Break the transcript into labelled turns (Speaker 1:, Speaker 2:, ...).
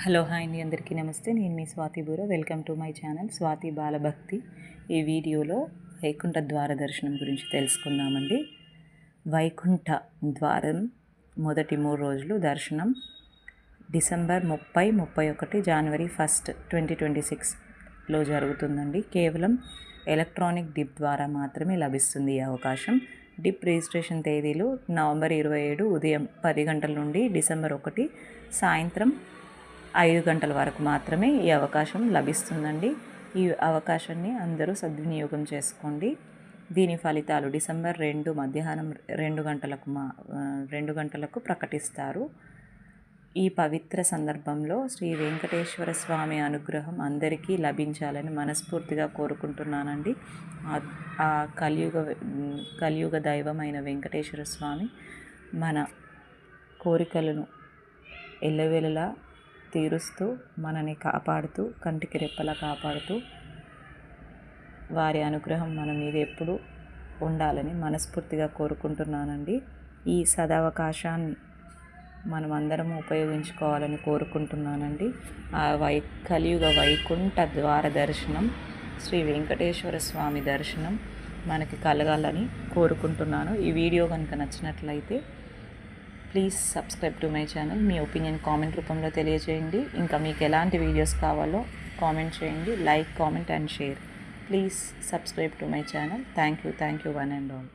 Speaker 1: Hello hi అండి. అందరికీ నమస్తే. నేను మీ Swati బూరో welcome to my channel Swati Balabhakti ఈ వీడియోలో వైకుంఠ ద్వార దర్శనం గురించి తెలుసుకుందామండి. వైకుంఠ ద్వారం మొదటి మూడు రోజులు దర్శనం. డిసెంబర్ ముప్పై ముప్పై ఒకటి జనవరి ఫస్ట్ ట్వంటీ ట్వంటీ సిక్స్లో జరుగుతుందండి. కేవలం ఎలక్ట్రానిక్ డిప్ ద్వారా మాత్రమే లభిస్తుంది ఈ అవకాశం. డిప్ రిజిస్ట్రేషన్ తేదీలు నవంబర్ ఇరవై ఏడు ఉదయం పది గంటల నుండి డిసెంబర్ ఒకటి సాయంత్రం ఐదు గంటల వరకు మాత్రమే ఈ అవకాశం లభిస్తుందండి. ఈ అవకాశాన్ని అందరూ సద్వినియోగం చేసుకోండి. దీని ఫలితాలు డిసెంబర్ రెండు మధ్యాహ్నం రెండు గంటలకు మా రెండు గంటలకు ప్రకటిస్తారు. ఈ పవిత్ర సందర్భంలో శ్రీ వెంకటేశ్వర స్వామి అనుగ్రహం అందరికీ లభించాలని మనస్ఫూర్తిగా కోరుకుంటున్నానండి. ఆ కలియుగ కలియుగ దైవమైన వెంకటేశ్వర స్వామి మన కోరికలను ఎల్లవేళలా తీరుస్తూ మనని కాపాడుతూ కంటికి రెప్పలా కాపాడుతూ వారి అనుగ్రహం మన మీద ఎప్పుడు ఉండాలని మనస్ఫూర్తిగా కోరుకుంటున్నానండి. ఈ సదవకాశాన్ని మనం అందరం ఉపయోగించుకోవాలని కోరుకుంటున్నానండి. ఆ వై కలియుగ వైకుంఠ ద్వార దర్శనం శ్రీ వెంకటేశ్వర స్వామి దర్శనం మనకి కలగాలని కోరుకుంటున్నాను. ఈ వీడియో కనుక నచ్చినట్లయితే please subscribe to my channel me opinion comment రూపంలో తెలియజేయండి. ఇంకా మీకు ఎలాంటి వీడియోస్ కావాలో కామెంట్ చేయండి. Like comment and share please subscribe to my channel thank you thank you one and all